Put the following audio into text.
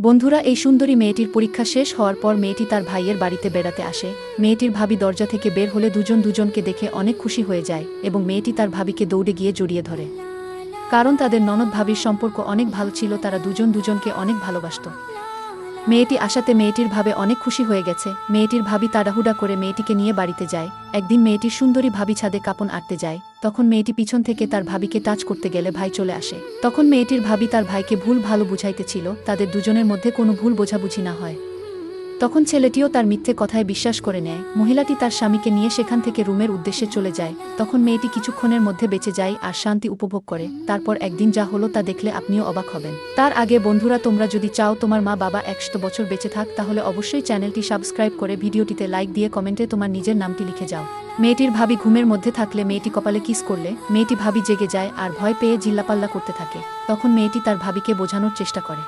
বন্ধুরা, এই সুন্দরী মেয়েটির পরীক্ষা শেষ হওয়ার পর মেয়েটি তার ভাইয়ের বাড়িতে বেড়াতে আসে। মেয়েটির ভাবি দরজা থেকে বের হলে দুজন দুজনকে দেখে অনেক খুশি হয়ে যায় এবং মেয়েটি তার ভাবিকে দৌড়ে গিয়ে জড়িয়ে ধরে। কারণ তাদের ননদ ভাবির সম্পর্ক অনেক ভালো ছিল, তারা দুজন দুজনকে অনেক ভালোবাসত। মেয়েটি আসাতে মেয়েটির ভাবে অনেক খুশি হয়ে গেছে। মেয়েটির ভাবি তাড়াহুড়া করে মেয়েটিকে নিয়ে বাড়িতে যায়। একদিন মেয়েটির সুন্দরী ভাবি ছাদে কাপন আটতে যায়। তখন মেয়েটি পিছন থেকে তার ভাবিকে টাচ করতে গেলে ভাই চলে আসে। তখন মেয়েটির ভাবি তার ভাইকে ভুল ভালো বুঝাইতেছিল তাদের দুজনের মধ্যে কোনো ভুল বোঝাবুঝি না হয়। তখন ছেলেটিও তার মিথ্যে কথায় বিশ্বাস করে নেয়। মহিলাটি তার স্বামীকে নিয়ে সেখান থেকে রুমের উদ্দেশ্যে চলে যায়। তখন মেয়েটি কিছুক্ষণের মধ্যে বেঁচে যায় আর শান্তি উপভোগ করে। তারপর একদিন যা হলো তা দেখলে আপনিও অবাক হবেন। তার আগে, বন্ধুরা, তোমরা যদি চাও তোমার মা, বাবা একশো বছর বেঁচে থাক, তাহলে অবশ্যই চ্যানেলটি সাবস্ক্রাইব করে ভিডিওটিতে লাইক দিয়ে কমেন্টে তোমার নিজের নামটি লিখে যাও। মেয়েটির ভাবি ঘুমের মধ্যে থাকলে মেয়েটি কপালে কিস করলে মেয়েটি ভাবি জেগে যায় আর ভয় পেয়ে জিল্লাপাল্লা করতে থাকে। তখন মেয়েটি তার ভাবিকে বোঝানোর চেষ্টা করে।